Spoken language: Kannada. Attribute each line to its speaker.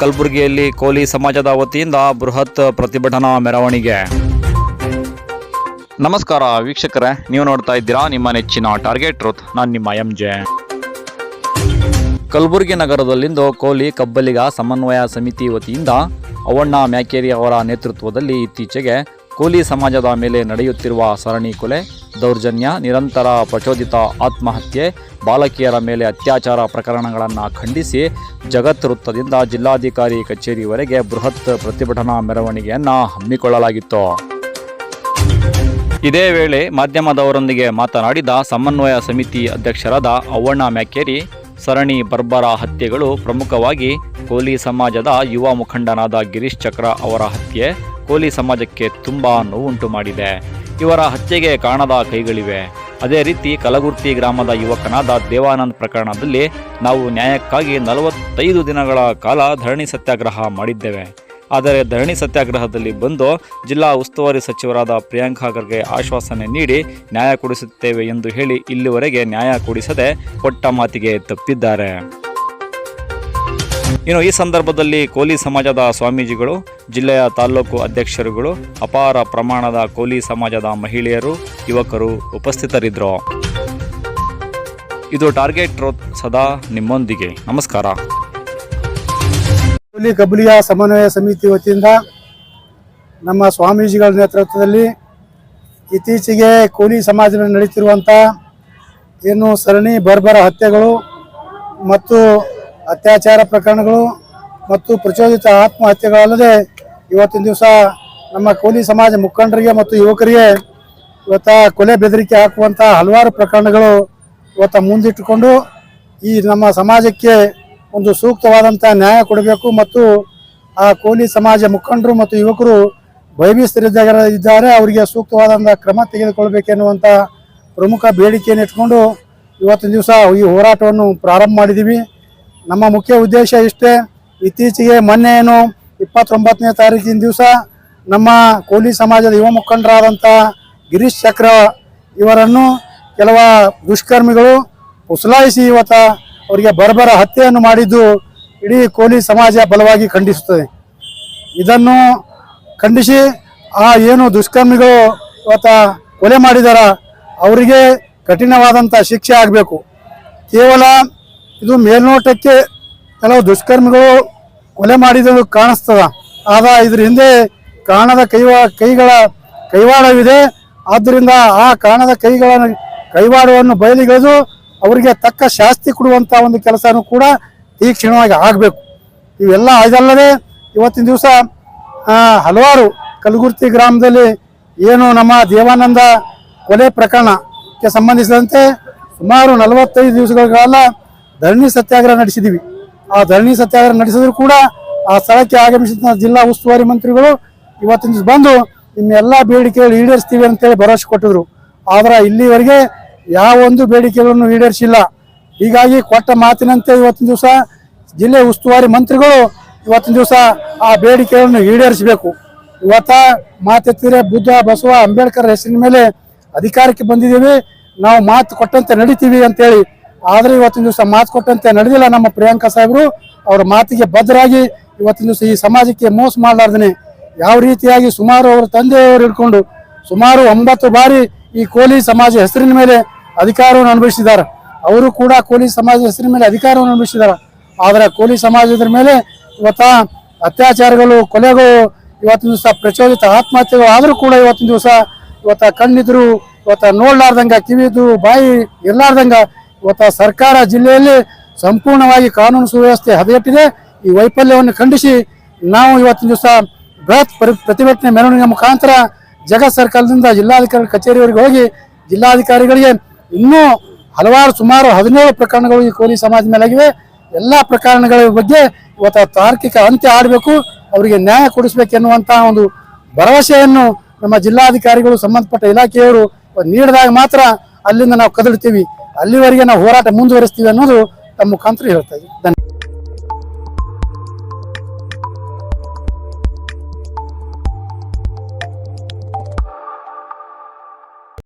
Speaker 1: ಕಲಬುರಗಿಯಲ್ಲಿ ಕೋಲಿ ಸಮಾಜದ ವತಿಯಿಂದ ಬೃಹತ್ ಪ್ರತಿಭಟನಾ ಮೆರವಣಿಗೆ. ನಮಸ್ಕಾರ ವೀಕ್ಷಕರೇ, ನೀವು ನೋಡ್ತಾ ಇದ್ದೀರಾ ನಿಮ್ಮ ನೆಚ್ಚಿನ ಟಾರ್ಗೆಟ್ ರುತ್ ನಾನು ನಿಮ್ಮ ಎಂ ಜೆ ಕಲಬುರಗಿ ನಗರದಲ್ಲಿಂದು ಕೋಲಿ ಕಬ್ಬಲಿಗ ಸಮನ್ವಯ ಸಮಿತಿ ವತಿಯಿಂದ ಅವಣ್ಣ ಮ್ಯಾಕೇರಿ ಅವರ ನೇತೃತ್ವದಲ್ಲಿ ಇತ್ತೀಚೆಗೆ ಕೋಲಿ ಸಮಾಜದ ಮೇಲೆ ನಡೆಯುತ್ತಿರುವ ಸರಣಿ ಕೊಲೆ, ದೌರ್ಜನ್ಯ, ನಿರಂತರ ಪ್ರಚೋದಿತ ಆತ್ಮಹತ್ಯೆ, ಬಾಲಕಿಯರ ಮೇಲೆ ಅತ್ಯಾಚಾರ ಪ್ರಕರಣಗಳನ್ನು ಖಂಡಿಸಿ ಜಗತ್ ವೃತ್ತದಿಂದ ಜಿಲ್ಲಾಧಿಕಾರಿ ಕಚೇರಿವರೆಗೆ ಬೃಹತ್ ಪ್ರತಿಭಟನಾ ಮೆರವಣಿಗೆಯನ್ನು ಹಮ್ಮಿಕೊಳ್ಳಲಾಗಿತ್ತು. ಇದೇ ವೇಳೆ ಮಾಧ್ಯಮದವರೊಂದಿಗೆ ಮಾತನಾಡಿದ ಸಮನ್ವಯ ಸಮಿತಿ ಅಧ್ಯಕ್ಷರಾದ ಅವ್ವಣ್ಣ ಮ್ಯಾಕೇರಿ, ಸರಣಿ ಬರ್ಬರ ಹತ್ಯೆಗಳು ಪ್ರಮುಖವಾಗಿ ಕೋಲಿ ಸಮಾಜದ ಯುವ ಮುಖಂಡನಾದ ಗಿರೀಶ್ ಚಕ್ರ ಅವರ ಹತ್ಯೆ ಕೋಲಿ ಸಮಾಜಕ್ಕೆ ತುಂಬ ನೋವುಂಟು ಮಾಡಿದೆ. ಇವರ ಹತ್ಯೆಗೆ ಕಾಣದ ಕೈಗಳಿವೆ. ಅದೇ ರೀತಿ ಕಲಗುರ್ತಿ ಗ್ರಾಮದ ಯುವಕನಾದ ದೇವಾನಂದ್ ಪ್ರಕರಣದಲ್ಲಿ ನಾವು ನ್ಯಾಯಕ್ಕಾಗಿ ನಲವತ್ತೈದು ದಿನಗಳ ಕಾಲ ಧರಣಿ ಸತ್ಯಾಗ್ರಹ ಮಾಡಿದ್ದೇವೆ. ಆದರೆ ಧರಣಿ ಸತ್ಯಾಗ್ರಹದಲ್ಲಿ ಬಂದು ಜಿಲ್ಲಾ ಉಸ್ತುವಾರಿ ಸಚಿವರಾದ ಪ್ರಿಯಾಂಕಾ ಖರ್ಗೆ ಆಶ್ವಾಸನೆ ನೀಡಿ ನ್ಯಾಯ ಕೊಡಿಸುತ್ತೇವೆ ಎಂದು ಹೇಳಿ ಇಲ್ಲಿವರೆಗೆ ನ್ಯಾಯ ಕೊಡಿಸದೆ ಕೊಟ್ಟ ಮಾತಿಗೆ ತಪ್ಪಿದ್ದಾರೆ. ಇನ್ನು ಈ ಸಂದರ್ಭದಲ್ಲಿ ಕೋಲಿ ಸಮಾಜದ ಸ್ವಾಮೀಜಿಗಳು, ಜಿಲ್ಲೆಯ ತಾಲೂಕು ಅಧ್ಯಕ್ಷರುಗಳು, ಅಪಾರ ಪ್ರಮಾಣದ ಕೋಲಿ ಸಮಾಜದ ಮಹಿಳೆಯರು, ಯುವಕರು ಉಪಸ್ಥಿತರಿದ್ದರು. ಇದು ಟಾರ್ಗೆಟ್ ಟ್ರೋತ್ ಸದಾ ನಿಮ್ಮೊಂದಿಗೆ. ನಮಸ್ಕಾರ.
Speaker 2: ಕೋಲಿ ಕಬಲಿಯ ಸಮನ್ವಯ ಸಮಿತಿ ವತಿಯಿಂದ ನಮ್ಮ ಸ್ವಾಮೀಜಿಗಳ ನೇತೃತ್ವದಲ್ಲಿ ಇತ್ತೀಚೆಗೆ ಕೋಲಿ ಸಮಾಜದಲ್ಲಿ ನಡೀತಿರುವಂಥ ಏನು ಸರಣಿ ಬರ್ಬರ ಹತ್ಯೆಗಳು ಮತ್ತು ಅತ್ಯಾಚಾರ ಪ್ರಕರಣಗಳು ಮತ್ತು ಪ್ರಚೋದಿತ ಆತ್ಮಹತ್ಯೆಗಳಲ್ಲದೆ ಇವತ್ತಿನ ದಿವಸ ನಮ್ಮ ಕೋಲಿ ಸಮಾಜ ಮುಖಂಡರಿಗೆ ಮತ್ತು ಯುವಕರಿಗೆ ಇವತ್ತ ಕೊಲೆ ಬೆದರಿಕೆ ಹಾಕುವಂಥ ಹಲವಾರು ಪ್ರಕರಣಗಳು ಇವತ್ತ ಮುಂದಿಟ್ಟುಕೊಂಡು ಈ ನಮ್ಮ ಸಮಾಜಕ್ಕೆ ಒಂದು ಸೂಕ್ತವಾದಂಥ ನ್ಯಾಯ ಕೊಡಬೇಕು ಮತ್ತು ಆ ಕೋಲಿ ಸಮಾಜ ಮುಖಂಡರು ಮತ್ತು ಯುವಕರು ಭಯಭೀತರಿದ್ದಾಗ ಇದ್ದಾರೆ ಅವರಿಗೆ ಸೂಕ್ತವಾದಂಥ ಕ್ರಮ ತೆಗೆದುಕೊಳ್ಬೇಕೆನ್ನುವಂಥ ಪ್ರಮುಖ ಬೇಡಿಕೆಯನ್ನು ಇಟ್ಕೊಂಡು ಇವತ್ತಿನ ದಿವಸ ಈ ಹೋರಾಟವನ್ನು ಪ್ರಾರಂಭ ಮಾಡಿದ್ದೀವಿ. ನಮ್ಮ ಮುಖ್ಯ ಉದ್ದೇಶ ಇಷ್ಟೇ, ಇತ್ತೀಚೆಗೆ ಮೊನ್ನೆ ಏನು, ಇಪ್ಪತ್ತೊಂಬತ್ತನೇ ತಾರೀಕಿನ ದಿವಸ ನಮ್ಮ ಕೋಲಿ ಸಮಾಜದ ಯುವ ಮುಖಂಡರಾದಂಥ ಗಿರೀಶ್ ಚಕ್ರ ಇವರನ್ನು ಕೆಲವ ದುಷ್ಕರ್ಮಿಗಳು ಉಸಲಾಯಿಸಿ ಇವತ್ತ ಅವರಿಗೆ ಬರಬರ ಹತ್ಯೆಯನ್ನು ಮಾಡಿದ್ದು ಇಡೀ ಕೋಲಿ ಸಮಾಜ ಬಲವಾಗಿ ಖಂಡಿಸುತ್ತದೆ. ಇದನ್ನು ಖಂಡಿಸಿ ಆ ಏನು ದುಷ್ಕರ್ಮಿಗಳು ಇವತ್ತ ಕೊಲೆ ಮಾಡಿದಾರ, ಅವರಿಗೆ ಕಠಿಣವಾದಂಥ ಶಿಕ್ಷೆ ಆಗಬೇಕು. ಕೇವಲ ಇದು ಮೇಲ್ನೋಟಕ್ಕೆ ಕೆಲವು ದುಷ್ಕರ್ಮಿಗಳು ಕೊಲೆ ಮಾಡಿದ್ದು ಕಾಣಿಸ್ತದ. ಆದ ಇದ್ರ ಹಿಂದೆ ಕಾಣದ ಕೈವಾ, ಕೈಗಳ ಕೈವಾಡವಿದೆ. ಆದ್ದರಿಂದ ಆ ಕಾಣದ ಕೈಗಳ ಕೈವಾಡವನ್ನು ಬಯಲಿಗೆಳೆದು ಅವರಿಗೆ ತಕ್ಕ ಶಾಸ್ತಿ ಕೊಡುವಂಥ ಒಂದು ಕೆಲಸನೂ ಕೂಡ ತೀಕ್ಷ್ಣವಾಗಿ ಆಗಬೇಕು. ಇವೆಲ್ಲ ಇದಲ್ಲದೆ ಇವತ್ತಿನ ದಿವಸ ಹಲವಾರು ಕಲಗುರ್ತಿ ಗ್ರಾಮದಲ್ಲಿ ಏನು ನಮ್ಮ ದೇವಾನಂದ ಕೊಲೆ ಪ್ರಕರಣಕ್ಕೆ ಸಂಬಂಧಿಸಿದಂತೆ ಸುಮಾರು ನಲವತ್ತೈದು ದಿವಸಗಳ ಕಾಲ ಧರಣಿ ಸತ್ಯಾಗ್ರಹ ನಡೆಸಿದೀವಿ. ಆ ಧರಣಿ ಸತ್ಯಾಗ್ರಹ ನಡೆಸಿದ್ರು ಕೂಡ ಆ ಸ್ಥಳಕ್ಕೆ ಆಗಮಿಸಿದ ಜಿಲ್ಲಾ ಉಸ್ತುವಾರಿ ಮಂತ್ರಿಗಳು ಇವತ್ತಿನ ದಿವಸ ಬಂದು ನಿಮ್ಮೆಲ್ಲ ಬೇಡಿಕೆಗಳು ಈಡೇರಿಸ್ತೀವಿ ಅಂತೇಳಿ ಭರವಸೆ ಕೊಟ್ಟಿದ್ರು. ಆದ್ರೆ ಇಲ್ಲಿವರೆಗೆ ಯಾವ ಒಂದು ಬೇಡಿಕೆಗಳನ್ನು ಈಡೇರಿಸಿಲ್ಲ. ಹೀಗಾಗಿ ಕೊಟ್ಟ ಮಾತಿನಂತೆ ಇವತ್ತಿನ ದಿವಸ ಜಿಲ್ಲೆ ಉಸ್ತುವಾರಿ ಮಂತ್ರಿಗಳು ಇವತ್ತಿನ ದಿವಸ ಆ ಬೇಡಿಕೆಗಳನ್ನು ಈಡೇರಿಸಬೇಕು. ಇವತ್ತ ಮಾತೆತ್ತಿರೆ ಬುದ್ಧ, ಬಸವ, ಅಂಬೇಡ್ಕರ್ ಹೆಸರಿನ ಮೇಲೆ ಅಧಿಕಾರಕ್ಕೆ ಬಂದಿದ್ದೀವಿ. ನಾವು ಮಾತು ಕೊಟ್ಟಂತೆ ನಡಿತೀವಿ ಅಂತೇಳಿ ಆದ್ರೆ ಇವತ್ತಿನ ದಿವಸ ಮಾತು ಕೊಟ್ಟಂತೆ ನಡೆದಿಲ್ಲ ನಮ್ಮ ಪ್ರಿಯಾಂಕಾ ಸಾಹೇಬರು. ಅವರ ಮಾತಿಗೆ ಬದ್ಧರಾಗಿ ಇವತ್ತಿನ ದಿವಸ ಈ ಸಮಾಜಕ್ಕೆ ಮೋಸ ಮಾಡಲಾರ್ದನೆ. ಯಾವ ರೀತಿಯಾಗಿ ಸುಮಾರು ಅವರ ತಂದೆಯವರು ಹಿಡ್ಕೊಂಡು ಸುಮಾರು ಒಂಬತ್ತು ಬಾರಿ ಈ ಕೋಲಿ ಸಮಾಜ ಹೆಸರಿನ ಮೇಲೆ ಅಧಿಕಾರವನ್ನು ಅನುಭವಿಸಿದ್ದಾರೆ. ಅವರು ಕೂಡ ಕೋಲಿ ಸಮಾಜ ಹೆಸರಿನ ಮೇಲೆ ಅಧಿಕಾರವನ್ನು ಅನುಭವಿಸಿದ್ದಾರೆ. ಆದರೆ ಕೋಲಿ ಸಮಾಜದ ಮೇಲೆ ಇವತ್ತ ಅತ್ಯಾಚಾರಗಳು, ಕೊಲೆಗಳು ಇವತ್ತಿನ ದಿವಸ ಪ್ರಚೋದಿತ ಆತ್ಮಹತ್ಯೆಗಳು ಆದರೂ ಕೂಡ ಇವತ್ತಿನ ದಿವಸ ಇವತ್ತ ಕಣ್ಣಿದ್ರು, ಇವತ್ತ ನೋಡ್ಲಾರ್ದಂಗ ಕಿವಿದು ಬಾಯಿ ಇರ್ಲಾರ್ದಂಗ ಇವತ್ತ ಸರ್ಕಾರ ಜಿಲ್ಲೆಯಲ್ಲಿ ಸಂಪೂರ್ಣವಾಗಿ ಕಾನೂನು ಸುವ್ಯವಸ್ಥೆ ಹದಗೆಟ್ಟಿದೆ. ಈ ವೈಫಲ್ಯವನ್ನು ಖಂಡಿಸಿ ನಾವು ಇವತ್ತಿನ ದಿವಸ ಬೃಹತ್ ಪರಿ, ಪ್ರತಿಭಟನೆ ಮೆರವಣಿಗೆ ಮುಖಾಂತರ ಜಗತ್ ಸರ್ಕಾರದಿಂದ ಜಿಲ್ಲಾಧಿಕಾರಿ ಕಚೇರಿವರೆಗೆ ಹೋಗಿ ಜಿಲ್ಲಾಧಿಕಾರಿಗಳಿಗೆ ಇನ್ನೂ ಹಲವಾರು ಸುಮಾರು ಹದಿನೇಳು ಪ್ರಕರಣಗಳು ಈ ಕೋಲಿ ಸಮಾಜ ಮೇಲಾಗಿವೆ. ಎಲ್ಲ ಪ್ರಕರಣಗಳ ಬಗ್ಗೆ ಇವತ್ತು ತಾರ್ಕಿಕ ಅಂತ್ಯ ಆಡಬೇಕು ಅವರಿಗೆ ನ್ಯಾಯ ಕೊಡಿಸಬೇಕೆನ್ನುವಂತಹ ಒಂದು ಭರವಸೆಯನ್ನು ನಮ್ಮ ಜಿಲ್ಲಾಧಿಕಾರಿಗಳು, ಸಂಬಂಧಪಟ್ಟ ಇಲಾಖೆಯವರು ನೀಡಿದಾಗ ಮಾತ್ರ ಅಲ್ಲಿಂದ ನಾವು ಕದಡ್ತೀವಿ. ಅಲ್ಲಿವರೆಗೆ ನಾವು ಹೋರಾಟ ಮುಂದುವರಿಸ್ತೀವಿ ಅನ್ನೋದು ತಮ್ಮ ಮುಖಾಂತರ ಹೇಳ್ತಾ ಇದ್ದೀವಿ.